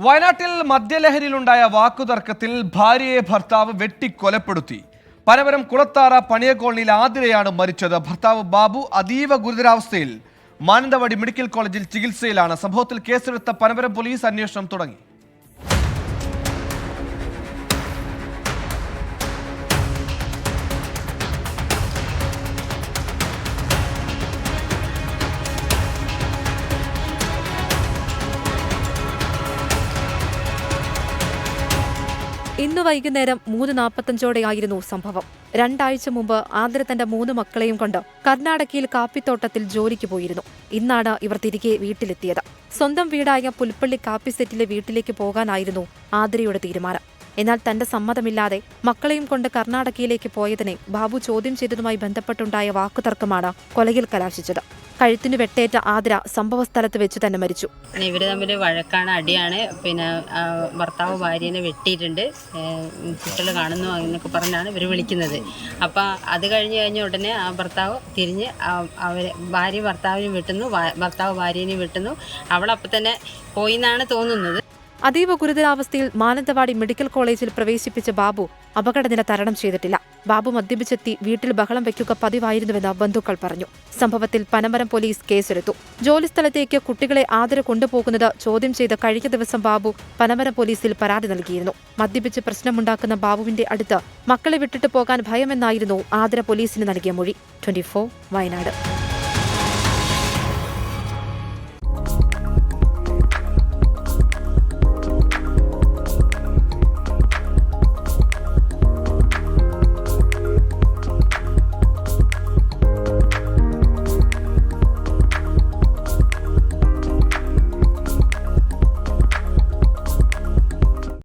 വയനാട്ടിൽ മദ്യലഹരിയിലുണ്ടായ വാക്കുതർക്കത്തിൽ ഭാര്യയെ ഭർത്താവ് വെട്ടിക്കൊലപ്പെടുത്തി. പനവരം കുളത്താറ പണിയ കോളനിയിൽ ആതിരയാണ് മരിച്ചത്. ഭർത്താവ് ബാബു അതീവ ഗുരുതരാവസ്ഥയിൽ. മാനന്തവാടി മെഡിക്കൽ കോളേജിൽ ചികിത്സയിലാണ്. സംഭവത്തിൽ കേസെടുത്ത പനവരം പോലീസ് അന്വേഷണം തുടങ്ങി. ഇന്ന് വൈകുന്നേരം മൂന്ന് നാൽപ്പത്തഞ്ചോടെയായിരുന്നു സംഭവം. രണ്ടാഴ്ച മുമ്പ് ആതിര തന്റെ മൂന്ന് മക്കളെയും കൊണ്ട് കർണാടകയിൽ കാപ്പിത്തോട്ടത്തിൽ ജോലിക്ക് പോയിരുന്നു. ഇന്നാണ് ഇവർ തിരികെ വീട്ടിലെത്തിയത്. സ്വന്തം വീടായ പുൽപ്പള്ളി കാപ്പി സെറ്റിലെ വീട്ടിലേക്ക് പോകാനായിരുന്നു ആതിരയുടെ തീരുമാനം. എന്നാൽ തന്റെ സമ്മതമില്ലാതെ മക്കളെയും കൊണ്ട് കർണാടകയിലേക്ക് പോയതിനെ ബാബു ചോദ്യം ചെയ്തതുമായി ബന്ധപ്പെട്ടുണ്ടായ വാക്കുതർക്കമാണ് കൊലയിൽ കലാശിച്ചത്. കഴുത്തിനു വെട്ടേറ്റ ആതിര സംഭവസ്ഥലത്ത് വെച്ച് തന്നെ മരിച്ചു. ഇവർ തമ്മിൽ വഴക്കാണ് അടിയാണ്. പിന്നെ ഭർത്താവ് ഭാര്യനെ വെട്ടിയിട്ടുണ്ട്. കുട്ടികൾ കാണുന്നു എന്നൊക്കെ പറഞ്ഞാണ് ഇവർ വിളിക്കുന്നത്. അപ്പോൾ അത് കഴിഞ്ഞ് കഴിഞ്ഞ ഉടനെ ആ ഭർത്താവ് തിരിഞ്ഞ് അവർ ഭാര്യ ഭർത്താവിനെ വെട്ടുന്നു ഭർത്താവ് ഭാര്യനെ വെട്ടുന്നു. അവളപ്പം തന്നെ പോയി എന്നാണ് തോന്നുന്നത്. അതീവ ഗുരുതരാവസ്ഥയിൽ മാനന്തവാടി മെഡിക്കൽ കോളേജിൽ പ്രവേശിപ്പിച്ച ബാബു അപകടനില തരണം ചെയ്തിട്ടില്ല. ബാബു മദ്യപിച്ചെത്തി വീട്ടിൽ ബഹളം വയ്ക്കുക പതിവായിരുന്നുവെന്ന് ബന്ധുക്കൾ പറഞ്ഞു. സംഭവത്തിൽ പനമരം പോലീസ് കേസെടുത്തു. ജോലിസ്ഥലത്തേക്ക് കുട്ടികളെ ആദര കൊണ്ടുപോകുന്നത് ചോദ്യം ചെയ്ത് കഴിഞ്ഞ ദിവസം ബാബു പനമരം പോലീസിൽ പരാതി നൽകിയിരുന്നു. മദ്യപിച്ച് പ്രശ്നമുണ്ടാക്കുന്ന ബാബുവിന്റെ അടുത്ത് മക്കളെ വിട്ടിട്ട് പോകാൻ ഭയമെന്നായിരുന്നു ആദര പോലീസിന് നൽകിയ മൊഴി. ട്വന്റി വയനാട്.